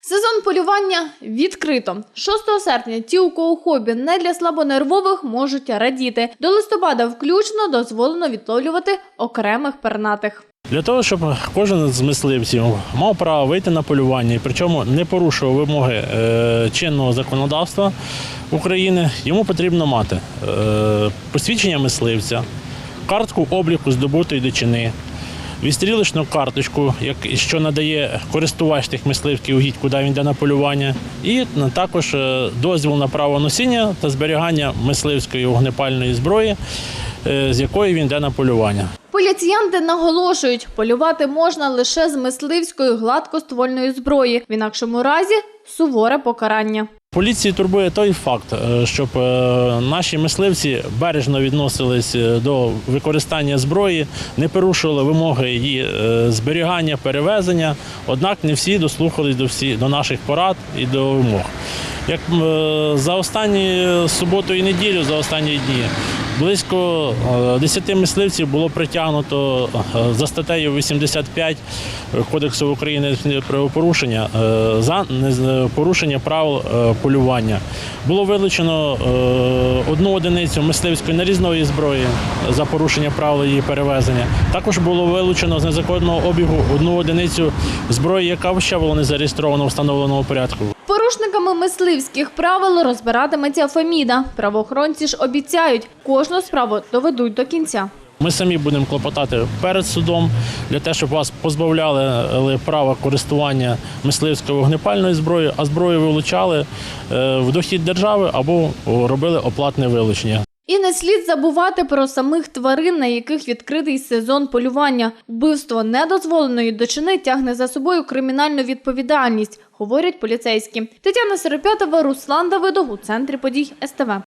Сезон полювання відкрито. 6 серпня ті, у кого хобі не для слабонервових, можуть радіти. До листопада включно дозволено відловлювати окремих пернатих. Для того, щоб кожен з мисливців мав право вийти на полювання і причому не порушував вимоги е, чинного законодавства України, йому потрібно мати е, посвідчення мисливця, картку обліку здобутої дичини, відстрілочну карточку, що надає користувач тих мисливських угідь, куди він йде на полювання, і також е, дозвіл на право носіння та зберігання мисливської вогнепальної зброї, е, з якої він йде на полювання. Поліціянти наголошують, полювати можна лише з мисливської гладкоствольної зброї. В інакшому разі суворе покарання. Поліції турбує той факт, е, щоб е, наші мисливці бережно відносились е, до використання зброї, не порушували вимоги її зберігання, перевезення. Однак не всі дослухались до всі до наших порад і до вимог. Як за останні суботу і неділю, за останні дні, близько е, 10 мисливців було притягнуто е, за статтею 85 Кодексу України правопорушення е, за порушення правил е, полювання. Було вилучено е, одну одиницю мисливської нарізної зброї за порушення правил її перевезення. Також було вилучено з незаконного обігу одну одиницю зброї, яка ще була не зареєстрована у встановленому порядку. Порушниками мисливських правил розбиратиметься Феміда. Правоохоронці ж обіцяють, кожну справу доведуть до кінця. Ми самі будемо клопотати перед судом для того, щоб вас позбавляли е, права користування мисливською вогнепальною зброєю, а зброю вилучали е, в дохід держави або робили оплатне вилучення. І не слід забувати про самих тварин, на яких відкритий сезон полювання. Вбивство недозволеної дочини тягне за собою кримінальну відповідальність, говорять поліцейські. Тетяна Серепятова, Руслан Давидов у центрі подій СТВ.